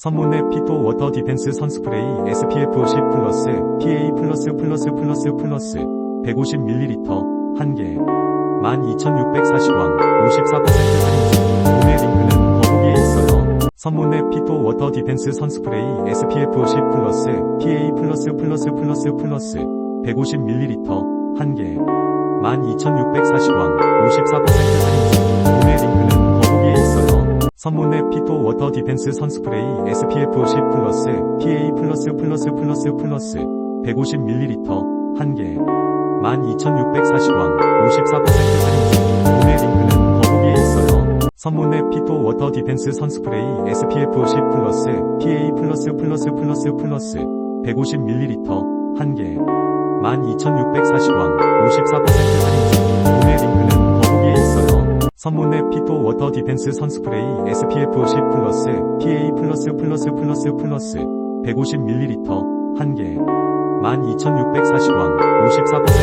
선문의 피토 워터 디펜스 선스프레이 SPF 50 플러스 PA 플러스 플러스 플러스 플러스 150ml 1개 12,640원 54% 할인 중 구매 링크는 더보기에 있어요. 선문의 피토 워터 디펜스 선스프레이 SPF 50 플러스 PA 플러스 플러스 플러스 플러스 150ml 1개 12,640원 54% 할인 중 구매 있어요. 선문의 피토 워터 디펜스 선스프레이 SPF 50 플러스 PA 플러스 플러스 플러스 플러스 150ml 1개. 12,640원 54% 할인 중 구매 링크는 더보기에 있어요. 선문의 피토 워터 디펜스 선스프레이 SPF 50 플러스 PA 플러스 플러스 플러스 플러스 150ml 1개. 12,640원 54% 선문의 피토 워터 디펜스 선스프레이 SPF 50 플러스 PA 플러스 플러스 플러스 플러스 150ml 1개. 12,640원. 54% 할인